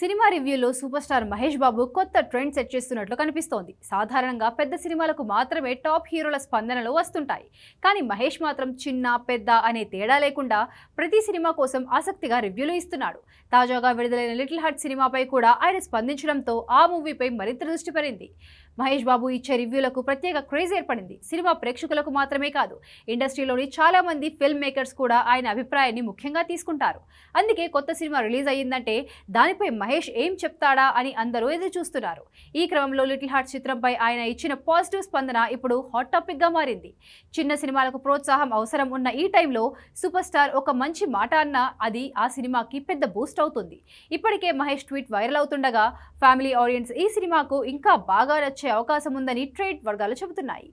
Cinema రివ్యూలో super star Mahesh Babu కొత్త trend set చేస్తున్నట్లు కనిపిస్తోంది. సాధారణంగా పెద్ద సినిమాలకు మాత్రమే టాప్ హీరోల స్పందనలు వస్తుంటాయి. కానీ మహేష్ మాత్రం చిన్న పెద్ద అనే తేడా లేకుండా ప్రతి సినిమా కోసం ఆసక్తిగా రివ్యూలు ఇస్తున్నాడు. తాజాగా విడుదలైన లిటిల్ హార్ట్ సినిమాపై కూడా ఆయన స్పందించడంతో ఆ మూవీపై మరింత దృష్టి పడింది మహేష్ బాబు ఇచ్చే రివ్యూలకు ప్రత్యేక క్రేజ్ ఏర్పడింది. సినిమా ప్రేక్షకులకు మాత్రమే కాదు ఇండస్ట్రీలోని చాలా మంది ఫిల్మ్ మేకర్స్ కూడా ఆయన అభిప్రాయాన్ని ముఖ్యంగా తీసుకుంటారు. అందుకే కొత్త సినిమా రిలీజ్ అయ్యిందంటే దానిపై మహేష్ ఏం చెప్తాడా అని అందరూ ఎదురు చూస్తున్నారు ఈ క్రమంలో లిటిల్ హార్ట్ చిత్రంపై ఆయన ఇచ్చిన పాజిటివ్ స్పందన ఇప్పుడు హాట్ టాపిక్గా మారింది. చిన్న సినిమాలకు ప్రోత్సాహం అవసరం ఉన్న ఈ టైంలో సూపర్ స్టార్ ఒక మంచి మాట అన్నా అది ఆ సినిమాకి పెద్ద బూస్ట్ అవుతుంది. ఇప్పటికే మహేష్ ట్వీట్ వైరల్ అవుతుండగా ఫ్యామిలీ ఆడియన్స్ ఈ సినిమాకు ఇంకా బాగా నచ్చే అవకాశం ఉందని ట్రేడ్ వర్గాలు చెబుతున్నాయి.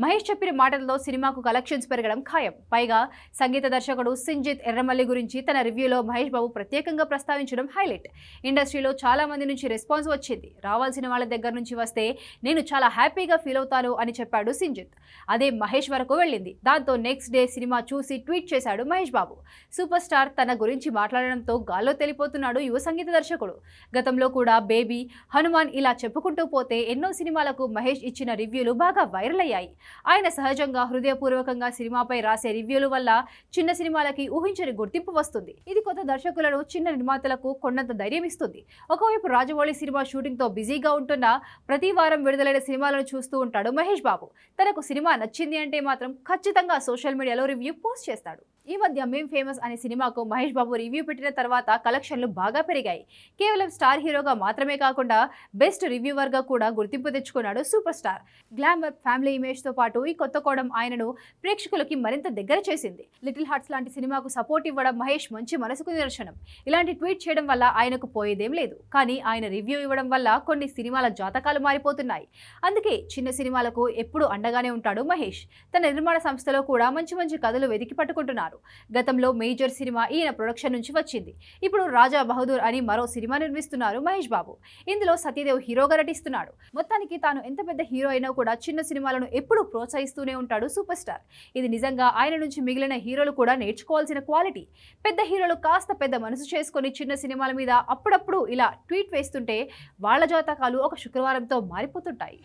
మహేష్ చెప్పిన మాటలతో సినిమాకు కలెక్షన్స్ పెరగడం ఖాయం. పైగా సంగీత దర్శకుడు సింజిత్ ఎర్రమల్లి గురించి తన రివ్యూలో మహేష్ బాబు ప్రత్యేకంగా ప్రస్తావించడం హైలైట్. ఇండస్ట్రీలో చాలా మంది నుంచి రెస్పాన్స్ వచ్చింది. రావాల్సిన వాళ్ళ దగ్గర నుంచి వస్తే నేను చాలా హ్యాపీగా ఫీల్ అవుతాను అని చెప్పాడు సింజిత్. అదే మహేష్ వరకు వెళ్ళింది. దాంతో నెక్స్ట్ డే సినిమా చూసి ట్వీట్ చేశాడు మహేష్ బాబు. సూపర్ స్టార్ తన గురించి మాట్లాడడంతో గాల్లో తెలిపోతున్నాడు యువ సంగీత దర్శకుడు. గతంలో కూడా బేబీ హనుమాన్ ఇలా చెప్పుకుంటూ పోతే ఎన్నో సినిమాలకు మహేష్ ఇచ్చిన రివ్యూలు బాగా వైరల్ అయ్యాయి. ఆయన సహజంగా హృదయపూర్వకంగా సినిమాపై రాసే రివ్యూల వల్ల చిన్న సినిమాలకి ఊహించని గుర్తింపు వస్తుంది. ఇది కొత్త దర్శకులను చిన్న నిర్మాతలకు కొన్నంత ధైర్యం ఇస్తుంది. ఒకవైపు రాజమౌళి సినిమా షూటింగ్తో బిజీగా ఉంటున్న ప్రతి వారం విడుదలైన సినిమాలను చూస్తూ ఉంటాడు మహేష్ బాబు. తనకు సినిమా నచ్చింది అంటే మాత్రం ఖచ్చితంగా సోషల్ మీడియాలో రివ్యూ పోస్ట్ చేస్తాడు. ఈ మధ్య మేం ఫేమస్ అనే సినిమాకు మహేష్ బాబు రివ్యూ పెట్టిన తర్వాత కలెక్షన్లు బాగా పెరిగాయి. కేవలం స్టార్ హీరోగా మాత్రమే కాకుండా బెస్ట్ రివ్యూవర్గా కూడా గుర్తింపు తెచ్చుకున్నాడు సూపర్ స్టార్. గ్లామర్ ఫ్యామిలీ ఇమేజ్తో పాటు ఈ కొత్త కోణం ఆయనను ప్రేక్షకులకి మరింత దగ్గర చేసింది. లిటిల్ హార్ట్స్ లాంటి సినిమాకు సపోర్ట్ ఇవ్వడం మహేష్ మంచి మనసుకు నిదర్శనం. ఇలాంటి ట్వీట్ చేయడం వల్ల ఆయనకు పోయేదేం లేదు. కానీ ఆయన రివ్యూ ఇవ్వడం వల్ల కొన్ని సినిమాల జాతకాలు మారిపోతున్నాయి. అందుకే చిన్న సినిమాలకు ఎప్పుడూ అండగానే ఉంటాడు మహేష్. తన నిర్మాణ సంస్థలో కూడా మంచి మంచి కథలు వెతికి పట్టుకుంటున్నారు. గతంలో మేజర్ సినిమా ఈయన ప్రొడక్షన్ నుంచి వచ్చింది. ఇప్పుడు రాజా బహదూర్ అని మరో సినిమా నిర్మిస్తున్నారు మహేష్ బాబు. ఇందులో సత్యదేవ్ హీరోగా నటిస్తున్నాడు. మొత్తానికి తాను ఎంత పెద్ద హీరో అయినా కూడా చిన్న సినిమాలను ఎప్పుడూ ప్రోత్సహిస్తూనే ఉంటాడు సూపర్ స్టార్. ఇది నిజంగా ఆయన నుంచి మిగిలిన హీరోలు కూడా నేర్చుకోవాల్సిన క్వాలిటీ. పెద్ద హీరోలు కాస్త పెద్ద మనసు చేసుకొని చిన్న సినిమాల మీద అప్పుడప్పుడు ఇలా ట్వీట్ వేస్తుంటే వాళ్ళ జాతకాలు ఒక శుక్రవారంతో మారిపోతుంటాయి.